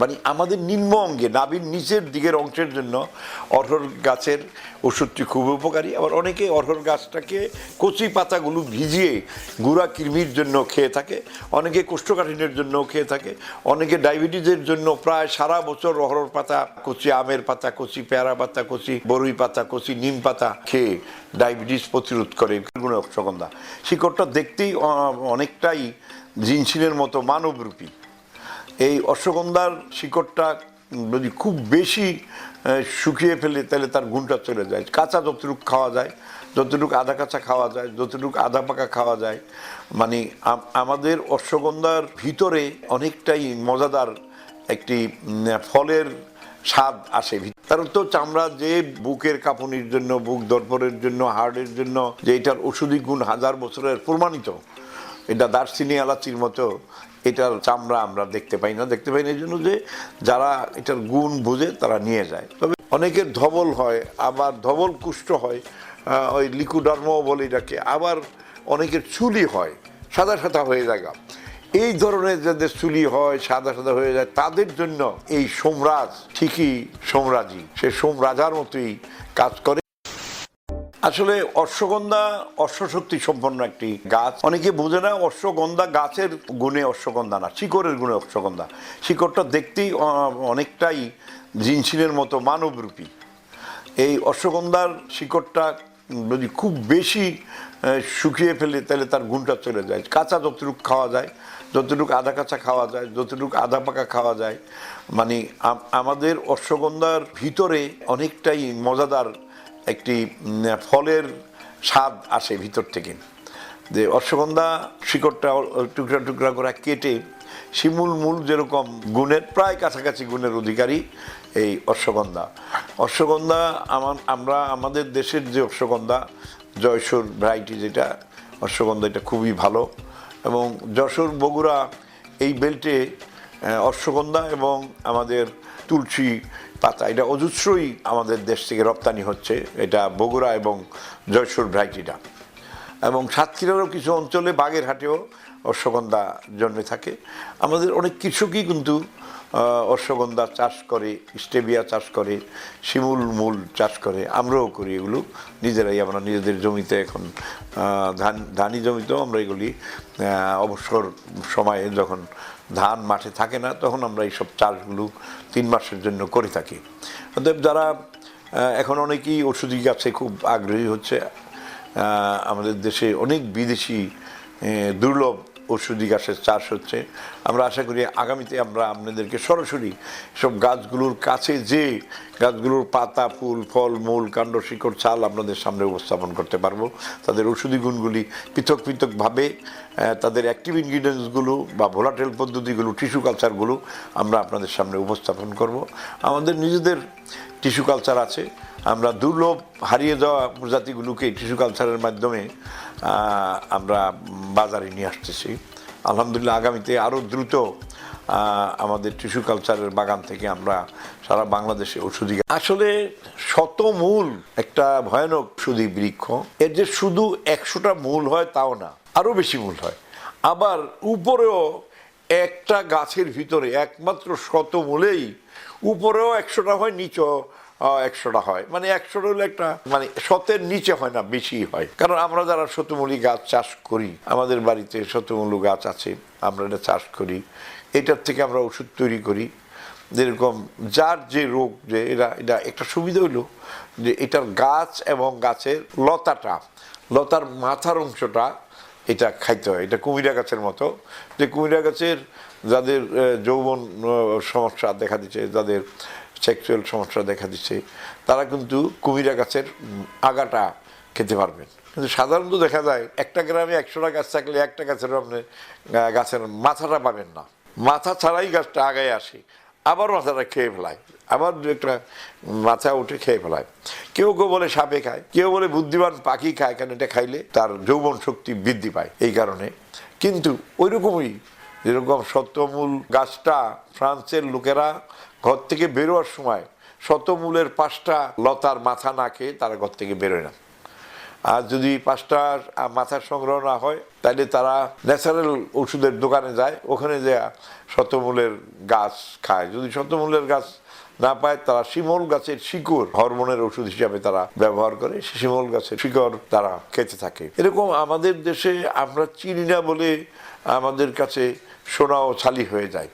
মানে আমাদের নিম্ন অঙ্গে, নাভির নিচের দিকের অংশের জন্য অরহর গাছের ওষুধটি খুব উপকারী। আবার অনেকে অরহর গাছটাকে কচি পাতাগুলো ভিজিয়ে গুঁড়া কৃমির জন্য খেয়ে থাকে, অনেকে কোষ্ঠকাঠিন্যের জন্য খেয়ে থাকে, অনেকে ডায়াবেটিসের জন্য প্রায় সারা বছর অরহর পাতা, কচি আমের পাতা, কচি পেয়ারা পাতা, কচি বরুই পাতা, কচি নিম পাতা খেয়ে ডায়াবেটিস প্রতিরোধ করে গুণ অশ্বগন্ধা শিকড়টা দেখতেই অনেকটাই জিনসিনের মতো মানবরূপী। এই অশ্বগন্ধার শিকড়টা যদি খুব বেশি শুকিয়ে ফেলে, তাহলে তার গুণটা চলে যায়। কাঁচা যতটুকু খাওয়া যায়, যতটুকু আধা কাঁচা খাওয়া যায়, যতটুকু আধা পাকা খাওয়া যায় মানে আমাদের অশ্বগন্ধার ভিতরে অনেকটাই মজাদার একটি ফলের স্বাদ আসে। তার তো চামড়া যে বুকের কাঁপুনির জন্য, বুক দর্পণের জন্য হার্টের জন্য, যে এটার ওষুধি গুণ হাজার বছরের প্রমাণিত এটা দার্সিনি এলাচির মতো, এটার চামড়া আমরা দেখতে পাই না। দেখতে পাই না এই জন্য যে যারা এটার গুণ বুঝে তারা নিয়ে যায়। তবে অনেকের ধবল হয়, আবার ধবল কুষ্ঠ হয় ওই লিকুডার্ম বলে এটাকে। আবার অনেকের চুলি হয়, সাদা সাদা হয়ে যায় এই ধরনের যাদের চুলি হয়, সাদা সাদা হয়ে যায়, তাদের জন্য এই সোমরাজ ঠিকই সোমরাজি। সে সোমরাজার মতোই কাজ করে। আসলে অশ্বগন্ধা অশ্বশক্তি সম্পন্ন একটি গাছ। অনেকে বোঝে না অশ্বগন্ধা গাছের গুণে অশ্বগন্ধা না, শিকড়ের গুণে অশ্বগন্ধা। শিকড়টা দেখতেই অনেকটাই জিনসিনের মতো মানবরূপী। এই অশ্বগন্ধার শিকড়টা যদি খুব বেশি শুকিয়ে ফেলে তাহলে তার গুণটা চলে যায়। কাঁচা যতটুকু খাওয়া যায়, যতটুকু আধা কাঁচা খাওয়া যায়, যতটুকু আধা পাকা খাওয়া যায় মানে আমাদের অশ্বগন্ধার ভিতরে অনেকটাই মজাদার একটি ফলের স্বাদ আসে ভিতর থেকে। যে অশ্বগন্ধা শিকড়টা টুকরা টুকরা করে কেটে শিমুল মূল যেরকম গুণের, প্রায় কাছাকাছি গুণের অধিকারী এই অশ্বগন্ধা। অশ্বগন্ধা আমার, আমরা, আমাদের দেশের যে অশ্বগন্ধা জয়সুর ভ্যারাইটি যেটা, অশ্বগন্ধা এটা খুবই ভালো এবং যশোর বগুড়া এই বেল্টে অশ্বগন্ধা এবং আমাদের তুলসী পাতা, এটা অজস্রই আমাদের দেশ থেকে রপ্তানি হচ্ছে, এটা বগুড়া এবং জয়সুর ভ্যারাইটিটা। এবং সাতক্ষীরারও কিছু অঞ্চলে বাগেরহাটেও অশ্বগন্ধা জন্মে থাকে। আমাদের অনেক কৃষকই কিন্তু অশ্বগন্ধা চাষ করে, স্টেবিয়া চাষ করে, শিমুল মূল চাষ করে, আমরাও করি এগুলো। নিজেরাই আমরা নিজেদের জমিতে এখন ধান ধানি জমিতেও আমরা এগুলি অবসর সময়ে যখন ধান মাঠে থাকে না, তখন আমরা এইসব চাষগুলো তিন মাসের জন্য করে থাকি। অতএব যারা এখন অনেকেই ওষুধি গাছে খুব আগ্রহী হচ্ছে আমাদের দেশে অনেক বিদেশি দুর্লভ ওষুধি গাছের চাষ হচ্ছে। আমরা আশা করি আগামীতে আমরা আপনাদেরকে সরাসরি সব গাছগুলোর কাছে যে গাছগুলোর পাতা, ফুল, ফল, মূল, কাণ্ড, শিকড় চাল আপনাদের সামনে উপস্থাপন করতে পারব। তাদের ওষুধি গুণগুলি পৃথক পৃথকভাবে তাদের অ্যাক্টিভ ইনগ্রিডিয়েন্টসগুলো বা ভোলাটেল পদ্ধতিগুলো টিস্যু কালচারগুলো আমরা আপনাদের সামনে উপস্থাপন করব। আমাদের নিজেদের টিস্যু কালচার আছে। আমরা দুর্লভ হারিয়ে যাওয়া প্রজাতিগুলোকে টিস্যু কালচারের মাধ্যমে আমরা বাজারে নিয়ে আসতেছি। আলহামদুলিল্লাহ আগামীতে আরও দ্রুত আমাদের টিস্যু কালচারের বাগান থেকে আমরা সারা বাংলাদেশে ওষুধি আসলে শতমূল একটা ভয়ানক ওষুধি বৃক্ষ। এর যে শুধু একশোটা মূল হয় তাও না আরও বেশি মূল হয়। আবার উপরেও একটা গাছের ভিতরে একমাত্র শতমূলেই উপরেও একশোটা হয়, নিচেও একশোটা হয়। মানে একশোটা হলে একটা মানে শতের নিচে হয় না বেশি হয়। কারণ আমরা যারা শতমূলী গাছ চাষ করি, আমাদের বাড়িতে শতমূল গাছ আছে, আমরা এটা চাষ করি। এটার থেকে আমরা ওষুধ তৈরি করি। যেরকম যার যে রোগ, যে এরা, এটা একটা সুবিধা হলো যে এটার গাছ এবং গাছের লতাটা, লতার মাথার অংশটা এটা খাইতে হয়। এটা কুমিরা গাছের মতো। যে কুমিরা গাছের যাদের যৌবন সমস্যা দেখা দিচ্ছে, যাদের সেক্সুয়াল সমস্যা দেখা দিচ্ছে, তারা কিন্তু কুমিরা গাছের আগাটা খেতে পারবেন। কিন্তু সাধারণত দেখা যায়, একটা গ্রামে একশোটা গাছ থাকলে একটা গাছের আপনি গাছের মাথাটা পাবেন না। মাথা ছাড়াই গাছটা আগায় আসে, আবার মাথাটা খেয়ে ফেলায়, আবার একটা মাথা উঠে খেয়ে ফেলায়। কেউ কেউ বলে সাপে খায়, কেউ বলে বুদ্ধিমান পাখি খায়, কেন এটা খাইলে তার যৌবন শক্তি বৃদ্ধি পায় এই কারণে। কিন্তু ওই রকমই যেরকম সত্যমূল গাছটা ফ্রান্সের লোকেরা ঘর থেকে বেরোয়ার সময় শতমূলের পাঁচটা লতার মাথা না খেয়ে তারা ঘর থেকে বেরোয় না। আর যদি পাঁচটা মাথার সংগ্রহ না হয় তাহলে তারা ন্যাচারাল ওষুধের দোকানে যায়, ওখানে যে শতমূলের গাছ খায়। যদি শতমূলের গাছ না পায়, তারা শিমল গাছের শিকড় হরমোনের ওষুধ হিসাবে তারা ব্যবহার করে। শিমল গাছের শিকড় তারা খেতে থাকে। এরকম আমাদের দেশে আমরা চিনি না বলে আমাদের কাছে সোনা ও ছালি হয়ে যায়।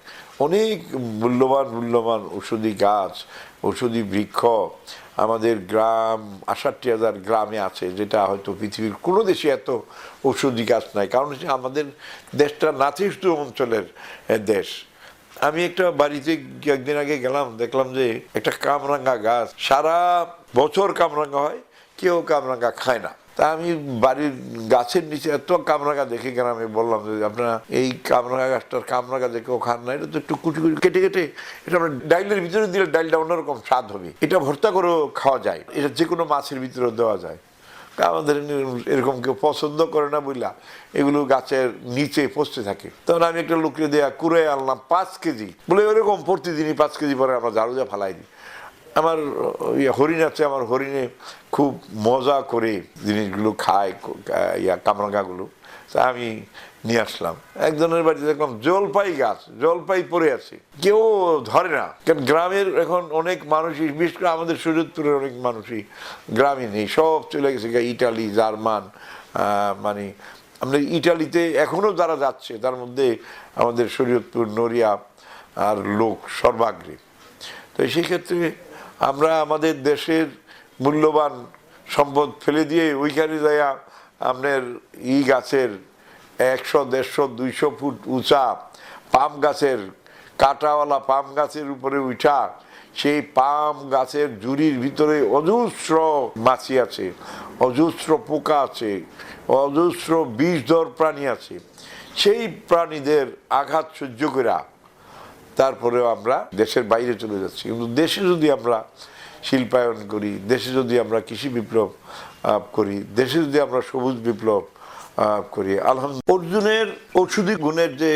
অনেক মূল্যবান মূল্যবান ওষুধি গাছ ওষুধি বৃক্ষ আমাদের গ্রাম আষাটটি হাজার গ্রামে আছে, যেটা হয়তো পৃথিবীর কোনো দেশে এত ওষুধি গাছ নাই। কারণ হচ্ছে আমাদের দেশটা নাতিষ্ঠ অঞ্চলের দেশ। আমি একটা বাড়িতে একদিন আগে গেলাম, দেখলাম যে একটা কামরাঙ্গা গাছ, সারা বছর কামরাঙ্গা হয়, কেউ কামরাঙ্গা খায় না। তা আমি বাড়ির গাছের নিচে এত কামরাঙ্গা দেখে আমি বললাম যে আপনারা এই কামরাঙ্গা গাছটার কামরাঙ্গা দেখেও খান না, এটা তো একটু কুচি কেটে কেটে এটা আমরা ডাইলের ভিতরে দিলে ডাইলটা অন্যরকম স্বাদ হবে। এটা ভর্তা করেও খাওয়া যায়, এটা যে কোনো মাছের ভিতরেও দেওয়া যায়। আমাদের এরকম কেউ পছন্দ করে না বুঝলা, এগুলো গাছের নিচে পচতে থাকে। তখন আমি একটা লোককে দেয়া কুড়ে আনলাম পাঁচ কেজি, বলে ওরকম প্রতিদিনই পাঁচ কেজি পরে আমরা ঝাড়ু যা ফালাই দিই। আমার ইয়ে হরিণ আছে, আমার হরিণে খুব মজা করে জিনিসগুলো খায়, ইয়া, কামরাঙ্গাগুলো। তা আমি নিয়ে আসলাম। একজনের বাড়িতে দেখলাম জলপাই গাছ, জলপাই পড়ে আছে। কেউ ধরে না। কারণ গ্রামের এখন অনেক মানুষই, বিশেষ করে আমাদের সুযোগপুরের অনেক মানুষই, গ্রামে নেই। সব চলে গেছে ইটালি, জার্মান মানে আমরা ইটালিতে এখনও যারা যাচ্ছে, তার মধ্যে আমাদের শরীয়তপুর নড়িয়া আর লোক সর্বাগ্রে। তো সেই ক্ষেত্রে আমরা আমাদের দেশের মূল্যবান সম্পদ ফেলে দিয়ে ওইখানে যাইয়া আপনার ই গাছের একশো, দেড়শো, দুইশো ফুট উঁচা পাম গাছের কাঁটাওয়ালা পাম গাছের উপরে উঠা, সেই পাম গাছের জুড়ির ভিতরে অজস্র মাছি আছে, অজস্র পোকা আছে, অজস্র বিষধর প্রাণী আছে। সেই প্রাণীদের আঘাত সহ্য করা তারপরেও আমরা দেশের বাইরে চলে যাচ্ছি। কিন্তু দেশে যদি আমরা শিল্পায়ন করি, দেশে যদি আমরা কৃষি বিপ্লব করি, দেশে যদি আমরা সবুজ বিপ্লব করি আলহামদুল অর্জুনের ঔষধি গুণের যে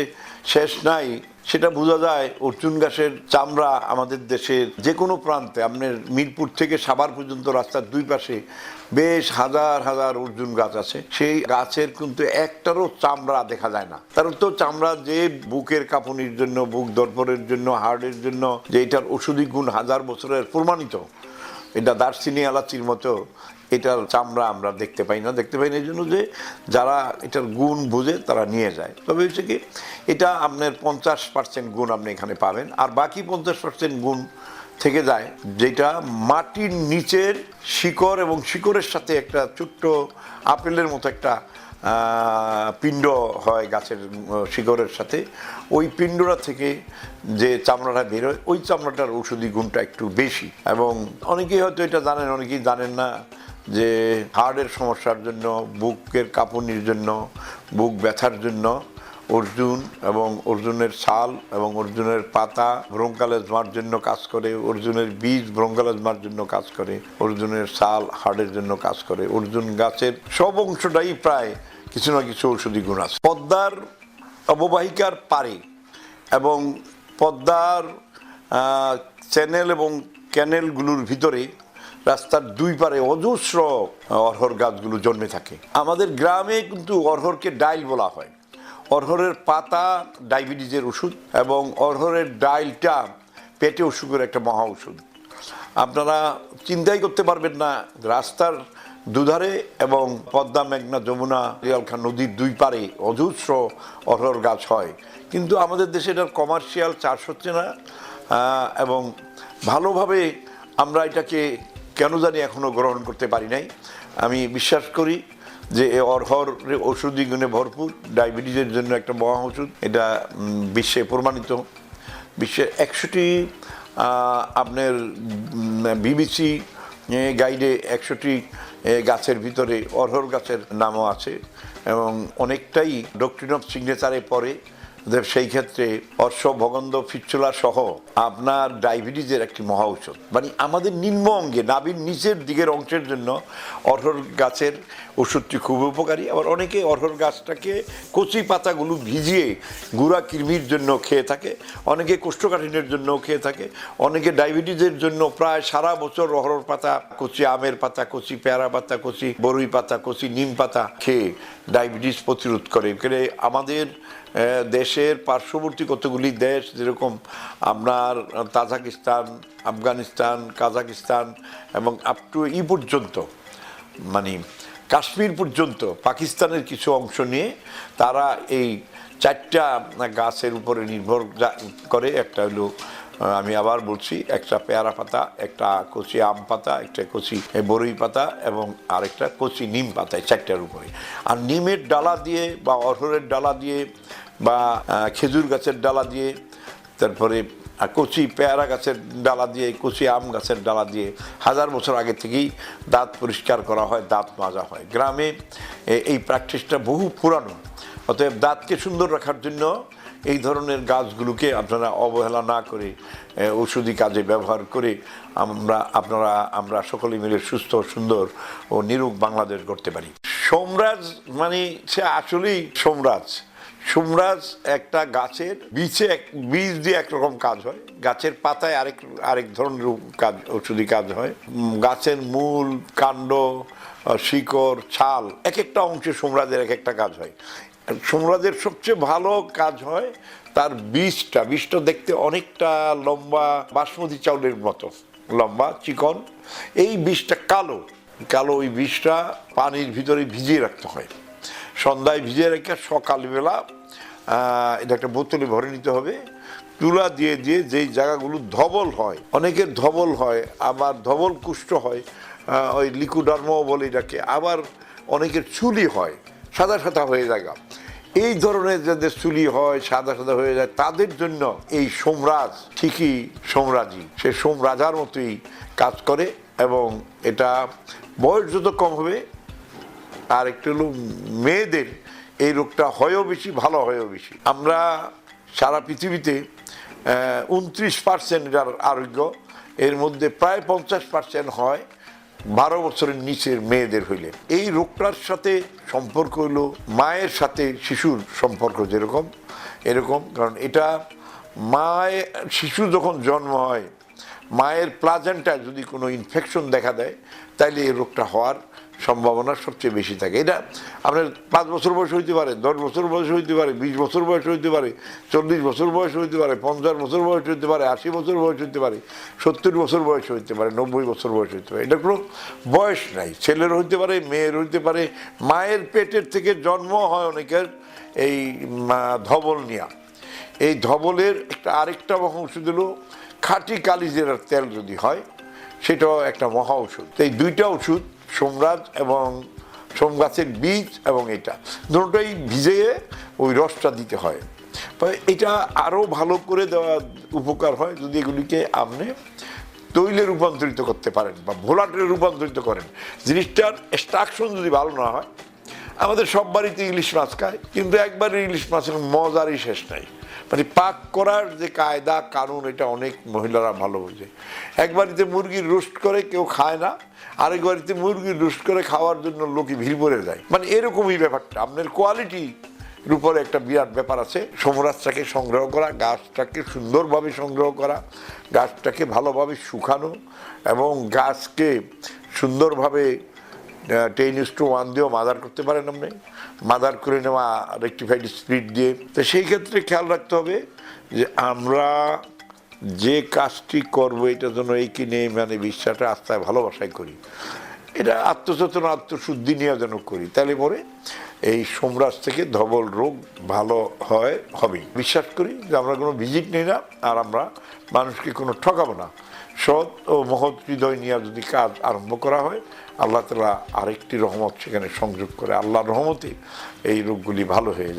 শেষ নাই সেটা বোঝা যায় অর্জুন গাছের চামড়া আমাদের দেশের যে কোনো প্রান্তে, আপনার মিরপুর থেকে সাবার পর্যন্ত রাস্তার দুই পাশে বেশ হাজার হাজার অর্জুন গাছ আছে। সেই গাছের কিন্তু একটারও চামড়া দেখা যায় না। কারণ তো চামড়া যে বুকের কাঁপুনির জন্য, বুক দরপরের জন্য হার্টের জন্য, যে এটার ওষুধি গুণ হাজার বছরের প্রমাণিত। এটা দার্সিনী এলাচির মতো, এটার চামড়া আমরা দেখতে পাই না। দেখতে পাই না এই জন্য যে যারা এটার গুণ বুঝে তারা নিয়ে যায়। তবে হচ্ছে কি, এটা আপনার পঞ্চাশ পার্সেন্ট গুণ আপনি এখানে পাবেন। আর বাকি পঞ্চাশ পার্সেন্ট গুণ থেকে যায়, যেটা মাটির নিচের শিকড় এবং শিকড়ের সাথে একটা ছোট্ট আপেলের মতো একটা পিণ্ড হয় গাছের শিকড়ের সাথে। ওই পিণ্ডটা থেকে যে চামড়াটা বেরোয় ওই চামড়াটার ঔষধি গুণটা একটু বেশি। এবং অনেকেই হয়তো এটা জানেন, অনেকেই জানেন না যে হার্টের সমস্যার জন্য, বুকের কাঁপুনির জন্য, বুক ব্যথার জন্য অর্জুন এবং অর্জুনের ছাল এবং অর্জুনের পাতা ব্রঙ্কালেজমার জন্য কাজ করে, অর্জুনের বীজ ব্রঙ্কালেজমার জন্য কাজ করে, অর্জুনের ছাল হাড়ের জন্য কাজ করে। অর্জুন গাছের সব অংশটাই প্রায় কিছু না কিছু ঔষধি গুণ আছে। পদ্মার অববাহিকার পারে এবং পদ্মার চ্যানেল এবং ক্যানেলগুলোর ভিতরে রাস্তার দুই পারে অজস্র অরহর গাছগুলো জন্মে থাকে। আমাদের গ্রামে কিন্তু অরহরকে ডাইল বলা হয়। অরহরের পাতা ডায়াবেটিসের ওষুধ এবং অরহরের ডাইলটা পেটে অসুখের একটা মহা ওষুধ আপনারা চিন্তাই করতে পারবেন না, রাস্তার দুধারে এবং পদ্মা, মেঘনা, যমুনা রিয়ালখা নদীর দুই পারে অজস্র অরহর গাছ হয়। কিন্তু আমাদের দেশে এটার কমার্শিয়াল চাষ হচ্ছে না এবং ভালোভাবে আমরা এটাকে কেন জানি এখনও গ্রহণ করতে পারি নাই। আমি বিশ্বাস করি যে এ অরহর ওষুধি গুণে ভরপুর, ডায়াবেটিসের জন্য একটা মহা ওষুধ এটা বিশ্বে প্রমাণিত। বিশ্বের একশোটি আপনার বিবিসি গাইডে একশোটি গাছের ভিতরে অরহর গাছের নামও আছে এবং অনেকটাই ডক্ট্রিন অফ সিগনেচারে পরে সেই ক্ষেত্রে অর্শ ভগন্ধ ফিচ্ছুলা সহ আপনার ডায়াবেটিসের একটি মহা ঔষধ। মানে আমাদের নিম্ন অঙ্গে, নাভির নিচের দিকের অংশের জন্য অরহর গাছের ওষুধটি খুব উপকারী। আবার অনেকে অরহর গাছটাকে কচি পাতাগুলো ভিজিয়ে গুঁড়া কৃমির জন্য খেয়ে থাকে, অনেকে কোষ্ঠকাঠিন্যের জন্য খেয়ে থাকে, অনেকে ডায়াবেটিসের জন্য প্রায় সারা বছর অহরর পাতা, কচি আমের পাতা, কচি পেয়ারা পাতা, কচি বরুই পাতা, কচি নিম পাতা খেয়ে ডায়াবেটিস প্রতিরোধ করে। আমাদের দেশের পার্শ্ববর্তী কতগুলি দেশ, যেরকম আপনার তাজাকিস্তান, আফগানিস্তান, কাজাকিস্তান এবং আপ টু ই পর্যন্ত মানে কাশ্মীর পর্যন্ত, পাকিস্তানের কিছু অংশ নিয়ে তারা এই চারটা গাছের উপরে নির্ভর করে, একটা হলো আমি আবার বলছি, একটা পেয়ারা পাতা, একটা কচি আম পাতা, একটা কচি বরই পাতা এবং আরেকটা কচি নিম পাতা চারটার উপরে। আর নিমের ডালা দিয়ে বা অরহরের ডালা দিয়ে বা খেজুর গাছের ডালা দিয়ে, তারপরে কচি পেয়ারা গাছের ডালা দিয়ে, কচি আম গাছের ডালা দিয়ে হাজার বছর আগে থেকেই দাঁত পরিষ্কার করা হয়, দাঁত মাজা হয়। গ্রামে এই প্র্যাকটিসটা বহু পুরানো। অতএব দাঁতকে সুন্দর রাখার জন্য এই ধরনের গাছগুলোকে আপনারা অবহেলা না করে এ, ঔষধি কাজে ব্যবহার করে আমরা আপনারা আমরা সকলে মিলে সুস্থ সুন্দর ও নিরোগ বাংলাদেশ করতে পারি। সোমরাজ মানে সে আসলেই সোমরাজ। সোমরাজ একটা গাছের বীজে এক বীজ দিয়ে একরকম কাজ হয়। গাছের পাতায় আরেক আরেক ধরনের কাজ ওষুধি কাজ হয়। গাছের মূল কাণ্ড শিকড় ছাল এক একটা অংশে সোমরাজের এক একটা কাজ হয়। সোমরাজের সবচেয়ে ভালো কাজ হয় তার বীজটা বীজটা দেখতে অনেকটা লম্বা বাসমতি চাউলের মতো, লম্বা, চিকন। এই বীজটা কালো কালো ওই বীজটা পানির ভিতরে ভিজিয়ে রাখতে হয়। সন্ধ্যায় ভিজিয়ে রেখে সকালবেলা এটা একটা বোতলে ভরে নিতে হবে। তুলা দিয়ে দিয়ে যেই জায়গাগুলো ধবল হয় অনেকের ধবল হয়, আবার ধবল কুষ্ঠ হয় ওই লিকুডার্ম বলে এটাকে। আবার অনেকের চুলি হয় সাদা সাদা হয়ে যায় এই ধরনের যাদের চুলি হয়, সাদা সাদা হয়ে যায়, তাদের জন্য এই সোমরাজ ঠিকই সোমরাজি। সে সোমরাজার মতোই কাজ করে এবং এটা বয়স যত কম হবে, আর একটু হলো মেয়েদের এই রোগটা হয়ও বেশি, ভালো হয়ও বেশি। আমরা সারা পৃথিবীতে উনত্রিশ পার্সেন্ট যার আরোগ্য, এর মধ্যে প্রায় পঞ্চাশ পার্সেন্ট হয় বারো বছরের নিচের মেয়েদের হইলে এই রোগটার সাথে সম্পর্ক হলো, মায়ের সাথে শিশুর সম্পর্ক যেরকম, এরকম, কারণ এটা মায়ের শিশু যখন জন্ম হয়, মায়ের প্লাজেন্টায় যদি কোনো ইনফেকশন দেখা দেয়, তাইলে এই রোগটা হওয়ার সম্ভাবনা সবচেয়ে বেশি থাকে। এটা আপনার পাঁচ বছর বয়স হইতে পারে, দশ বছর বয়স হইতে পারে, বিশ বছর বয়স হইতে পারে, চল্লিশ বছর বয়স হইতে পারে, পঞ্চাশ বছর বয়স হইতে পারে, আশি বছর বয়স হইতে পারে, সত্তর বছর বয়স হইতে পারে, নব্বই বছর বয়স হইতে পারে। এটা কোনো বয়স নাই। ছেলের হইতে পারে, মেয়ের হইতে পারে, মায়ের পেটের থেকে জন্ম হয় অনেকের এই ধবল নিয়া। এই ধবলের একটা আরেকটা অংশ হলো খাঁটি কালিজিরার তেল যদি হয়, সেটাও একটা মহা ওষুধ এই দুইটা ওষুধ সোমরাজ এবং সোম গাছের বীজ এবং এটা। দুটোই ভিজিয়ে ওই রসটা দিতে হয়। এটা আরও ভালো করে দেওয়া উপকার হয় যদি এগুলিকে আপনি তৈলে রূপান্তরিত করতে পারেন বা ভোলাটে রূপান্তরিত করেন। জিনিসটার এক্সট্রাকশন যদি ভালো না হয়, আমাদের সব বাড়িতে ইলিশ মাছ খায়, কিন্তু একবার ইলিশ মাছের মজারই শেষ নাই। মানে পাক করার যে কায়দা, কানুন, এটা অনেক মহিলারা ভালো বোঝে। এক বাড়িতে মুরগির রোস্ট করে কেউ খায় না, আরেক বাড়িতে মুরগির রোস্ট করে খাওয়ার জন্য লোকে ভিড় পড়ে যায়। মানে এরকমই ব্যাপারটা। আপনার কোয়ালিটি উপরে একটা বিরাট ব্যাপার আছে। সমরাজটাকে সংগ্রহ করা, গাছটাকে সুন্দরভাবে সংগ্রহ করা, গাছটাকে ভালোভাবে শুকানো এবং গাছকে সুন্দরভাবে টেন ইস টু ওয়ান দিয়েও মাদার করতে পারেন আপনি। মাদার করে নেওয়া রেক্টিফাইড স্পিড দিয়ে। তো সেই ক্ষেত্রে খেয়াল রাখতে হবে যে আমরা যে কাজটি করব, এটা যেন এই কিনে মানে বিশ্বাসটা আস্থায়, ভালোবাসায় করি। এটা আত্মচেতনা, আত্মশুদ্ধি নিয়ে যেন করি। তাহলে পরে এই সোমরাজ থেকে ধবল রোগ ভালো হয়, হবেই। বিশ্বাস করি যে আমরা কোনো ভিজিট নিই না, আর আমরা মানুষকে কোনো ঠকাবো না। সৎ ও মহৎ হৃদয় নিয়ে যদি কাজ আরম্ভ করা হয় আল্লাহ তালা আরেকটি রহমত সেখানে সংযোগ করে। আল্লাহর রহমতে এই রোগগুলি ভালো হয়ে যায়।